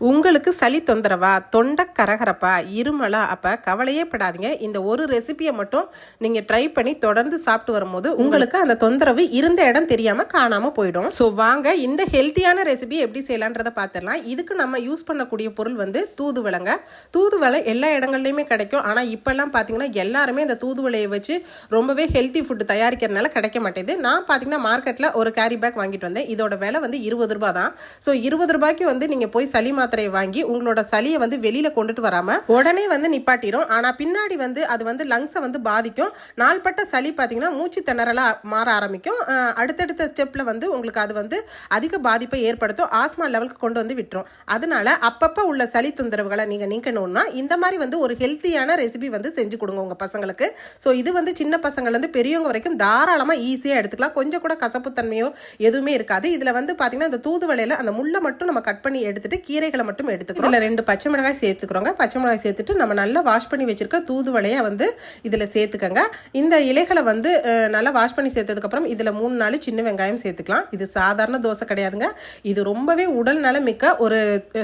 온갖 உங்களுக்கு சளி தொந்தரவா? தொண்டை கரகரப்பா? இருமலா? அப்போ கவலையே படாதீங்க. இந்த ஒரு ரெசிபியை மட்டும் நீங்கள் ட்ரை பண்ணி தொடர்ந்து சாப்பிட்டு வரும்போது உங்களுக்கு அந்த தொந்தரவு இருந்த இடம் தெரியாமல் காணாமல் போயிடும். ஸோ வாங்க இந்த ஹெல்த்தியான ரெசிபி எப்படி செய்யலான்றதை பார்த்துடலாம் இதுக்கு நம்ம யூஸ் பண்ணக்கூடிய பொருள் வந்து தூதுவளைங்க. தூதுவளை எல்லா இடங்கள்லையுமே கிடைக்கும். ஆனால் இப்போல்லாம் பார்த்தீங்கன்னா எல்லாருமே இந்த தூதுவளையை வச்சு ரொம்பவே ஹெல்த்தி ஃபுட்டு தயாரிக்கிறதுனால கிடைக்க மாட்டேது. நான் பார்த்தீங்கன்னா மார்க்கெட்டில் ஒரு கேரி பேக் வாங்கிட்டு வந்தேன். இதோட விலை வந்து இருபது ரூபா தான். ஸோ இருபது ரூபாய்க்கு வந்து நீங்கள் போய் சளி மாத்திரையை வாங்கி உங்களோட சளியை வந்து வெளியில் கொண்டுட்டு வராமல் உடனே வந்து நிப்பாட்டிடும் ஆனால் பின்னாடி வந்து அது வந்து லங்ஸை வந்து பாதிக்கும். நாள்பட்ட சளி பார்த்தீங்கன்னா மூச்சு திணறலாக மாற ஆரம்பிக்கும். அடுத்தடுத்த ஸ்டெப்பில் வந்து உங்களுக்கு அது வந்து அதிக பாதிப்பை ஏற்படுத்தும். ஆஸ்மா லெவலுக்கு கொண்டு வந்து விட்டுரும். அதனால அப்பப்போ உள்ள சளி தொந்தரவுகளை நீங்கள் நீக்கணும்னா இந்த மாதிரி வந்து ஒரு ஹெல்த்தியான ரெசிபி வந்து செஞ்சு கொடுங்க உங்கள் பசங்களுக்கு. ஸோ இது வந்து சின்ன பசங்கள்லேருந்து பெரியவங்க வரைக்கும் தாராளமாக ஈஸியாக எடுத்துக்கலாம். கொஞ்சம் கூட கசப்புத்தன்மையோ எதுவுமே இருக்காது. இதில் வந்து பார்த்திங்கன்னா இந்த தூதுவளையில் அந்த முள்ளை மட்டும் நம்ம கட் பண்ணி எடுத்துட்டு கீரைகளை மட்டும் எடுத்து சேர்த்துக்கிறோம். இதில் ரெண்டு பச்சை மிளகாய் சேர்த்துக்கிறோங்க. பச்சை மிளகாய் சேர்த்துட்டு நம்ம நல்லா வாஷ் பண்ணி வச்சுருக்க தூதுவளையை வந்து இதில் சேர்த்துக்கங்க. இந்த இலைகளை வந்து நல்லா வாஷ் பண்ணி சேர்த்ததுக்கப்புறம் இதில் மூணு நாலு சின்ன வெங்காயம் சேர்த்துக்கலாம். இது சாதாரண தோசை கிடையாதுங்க. இது ரொம்பவே உடல் நலமிக்க ஒரு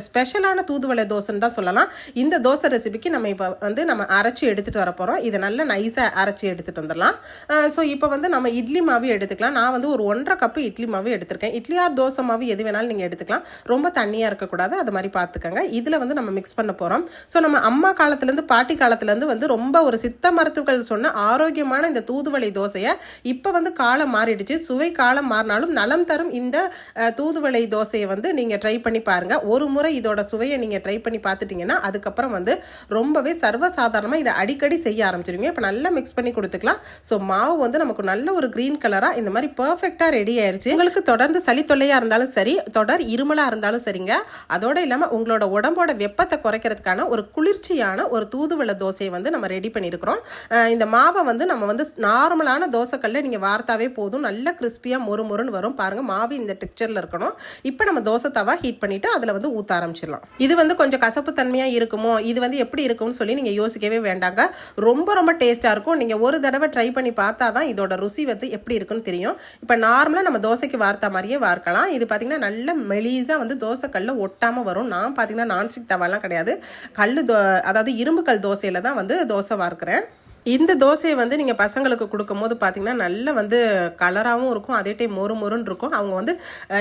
ஸ்பெஷலான தூதுவளை தோசைன்னு தான் சொல்லலாம். இந்த தோசை ரெசிபிக்கு நம்ம இப்போ வந்து நம்ம அரைச்சி எடுத்துகிட்டு வர போகிறோம் இதை நல்லா நைஸாக அரைச்சி எடுத்துகிட்டு வந்துடலாம். ஸோ இப்போ வந்து நம்ம இட்லி மாவு எடுத்துக்கலாம். நான் வந்து ஒரு ஒன்றரை கப்பு இட்லி மாவு எடுத்திருக்கேன். இட்லி ஆர் தோசை மாவு எது வேணாலும் நீங்கள் எடுத்துக்கலாம். ரொம்ப தண்ணியாக இருக்கக்கூடாது. அது மாதிரி பார்த்துக்கங்க இதில் வந்து நம்ம மிக்ஸ் பண்ண போகிறோம் ஸோ நம்ம அம்மா காலத்துலேருந்து பாட்டி காலத்துலேருந்து வந்து ரொம்ப ஒரு சித்த மருத்துவர்கள் சொன்ன ஆரோக்கியமான இந்த தூதுவளை தோசையை இப்போ வந்து காலம் மாறிடுச்சு. சுவை காலம் மாறினாலும் நலம் தரும் இந்த தூதுவளை தோசையை வந்து நீங்கள் ட்ரை பண்ணி பாருங்கள் ஒரு முறை இதோட சுவையை நீங்கள் ட்ரை பண்ணி பார்த்துட்டிங்கன்னா அதுக்கப்புறம் வந்து ரொம்பவே சர்வசாதாரணமாக இதை அடிக்கடி செய்ய ஆரம்பிச்சிருவீங்க. இப்போ நல்லா மிக்ஸ் பண்ணி கொடுத்துக்கலாம். ஸோ மாவு வந்து நமக்கு நல்ல ஒரு க்ரீன் கலராக இந்த மாதிரி பர்ஃபெக்டாக ரெடி ஆயிடுச்சு உங்களுக்கு தொடர்ந்து சளி தொல்லையாக இருந்தாலும் சரி தொடர் இருமலாக இருந்தாலும் சரிங்க. அதோடு இல்லாமல் உங்களோட உடம்போட வெப்பத்தை குறைக்கிறதுக்கான ஒரு குளிர்ச்சியான ஒரு தூதுவளை தோசையை வந்து நம்ம ரெடி பண்ணியிருக்கிறோம். இந்த மாவை வந்து நம்ம வந்து நார்மலான தோசைக்கல்ல நீங்கள் வார்த்தாவே போதும். நல்ல கிறிஸ்பியாக மொறு மொறுன்னு வரும். பாருங்கள் மாவு இந்த டெக்ஸ்சரில் இருக்கணும். இப்போ நம்ம தோசை தவா ஹீட் பண்ணிவிட்டு அதில் வந்து ஊற்ற ஆரம்பிச்சிடலாம். இது வந்து கொஞ்சம் கசப்பு தன்மையாக இருக்குமோ இது வந்து எப்படி இருக்கும்னு சொல்லி நீங்கள் யோசிக்கவே வேண்டாங்க. ரொம்ப ரொம்ப டேஸ்ட்டாக இருக்கும். நீங்கள் ஒரு தடவை ட்ரை பண்ணி பார்த்தா தான் இதோட ருசி வந்து எப்படி இருக்குன்னு தெரியும். இப்போ நார்மலாக நம்ம தோசைக்கு வார்த்த மாதிரியே வார்க்கலாம். இது பார்த்திங்கன்னா நல்ல மெலீஸாக வந்து தோசை ஒட்டாமல் வரும். நான் பார்த்திங்கன்னா நான்ஸ்டிக் தவாலாம் கிடையாது. கல் தோ அதாவது இரும்பு கல் தோசையில் தான் வந்து தோசை வார்க்கிறேன் இந்த தோசையை வந்து நீங்கள் பசங்களுக்கு கொடுக்கும்போது பார்த்தீங்கன்னா நல்ல வந்து கலராகவும் இருக்கும். அதே டைம் மொறு மொறுன்னு இருக்கும். அவங்க வந்து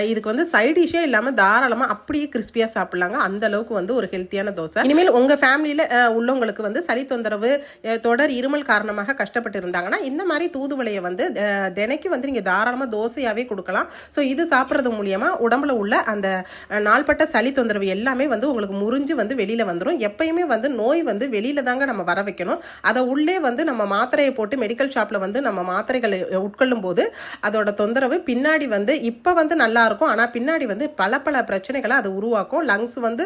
இதுக்கு வந்து சைட் டிஷ்ஷே இல்லாமல் தாராளமாக அப்படியே கிறிஸ்பியாக சாப்பிட்லாங்க. அந்த அளவுக்கு வந்து ஒரு ஹெல்த்தியான தோசை. இனிமேல் உங்கள் ஃபேமிலியில் உள்ளவங்களுக்கு வந்து சளி தொந்தரவு தொடர் இருமல் காரணமாக கஷ்டப்பட்டு இருந்தாங்கன்னா இந்த மாதிரி தூதுவளையை வந்து தினைக்கு வந்து நீங்கள் தாராளமாக தோசையாகவே கொடுக்கலாம். ஸோ இது சாப்பிட்றது மூலியமாக உடம்புல உள்ள அந்த நாள்பட்ட சளி தொந்தரவு எல்லாமே வந்து உங்களுக்கு முறிஞ்சு வந்து வெளியில் வந்துடும் எப்பயுமே வந்து நோய் வந்து வெளியில் தாங்க நம்ம வர வைக்கணும். அதை உள்ளே வந்து நம்ம மாத்திரையை போட்டு மெடிக்கல் ஷாப்பில் வந்து நம்ம மாத்திரைகளை உட்கொள்ளும் போது அதோட தொந்தரவு பின்னாடி வந்து இப்போ வந்து நல்லா இருக்கும். ஆனால் பின்னாடி வந்து பல பல பிரச்சனைகளை அது உருவாக்கும். லங்ஸ் வந்து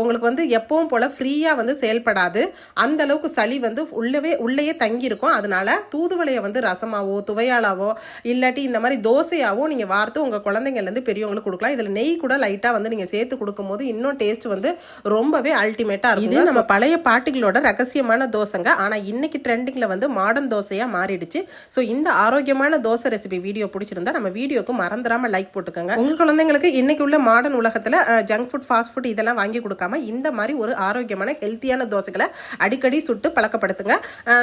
உங்களுக்கு வந்து எப்பவும் போல் ஃப்ரீயாக வந்து செயல்படாது. அந்த அளவுக்கு சளி வந்து உள்ளவே உள்ளேயே தங்கி இருக்கும் அதனால தூதுவளையை வந்து ரசமாவோ துவையாலாவோ இல்லாட்டி இந்த மாதிரி தோசையாவோ நீங்கள் வார்த்து உங்கள் குழந்தைங்கள்லேருந்து பெரியவங்களுக்கு கொடுக்கலாம். இதில் நெய் கூட லைட்டாக வந்து நீங்கள் சேர்த்து கொடுக்கும்போது இன்னும் டேஸ்ட் வந்து ரொம்பவே அல்டிமேட்டாக இருக்கும் இது நம்ம பழைய பாட்டிகளோட ரகசியமான தோசைங்க. ஆனால் இன்னைக்கு ட்ரெண்டிங்கில் வந்து மாடர்ன் தோசையாக மாறிடுச்சு. ஸோ இந்த ஆரோக்கியமான தோசை ரெசிபி வீடியோ பிடிச்சிருந்தா நம்ம வீடியோக்கு மறந்துடாமல் லைக் போட்டுக்கோங்க. உங்கள் குழந்தைங்களுக்கு இன்னைக்கு உள்ள மாடர்ன் உலகத்தில் ஜங்க் ஃபுட் ஃபாஸ்ட் ஃபுட் இதெல்லாம் வாங்கி கொடுக்காம இந்த மாதிரி ஒரு ஆரோக்கியமான ஹெல்த்தியான தோசைகளை அடிக்கடி சுட்டு பழக்கப்படுத்துங்க.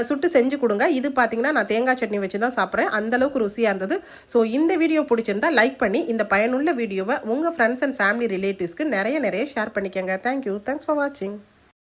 சுட்டு செஞ்சு கொடுங்க. இது பார்த்தீங்கன்னா நான் தேங்காய் சட்னி வச்சு தான் சாப்பிட்றேன் அந்தளவுக்கு ருசியாக இருந்தது. ஸோ இந்த வீடியோ பிடிச்சிருந்தா லைக் பண்ணி இந்த பயனுள்ள வீடியோவை உங்கள் ஃப்ரெண்ட்ஸ் அண்ட் ஃபேமிலி ரிலேட்டிவ்ஸ்க்கு நிறைய நிறைய ஷேர் பண்ணிக்கோங்க. தேங்க்யூ தேங்க்ஸ் ஃபார் வாட்சிங்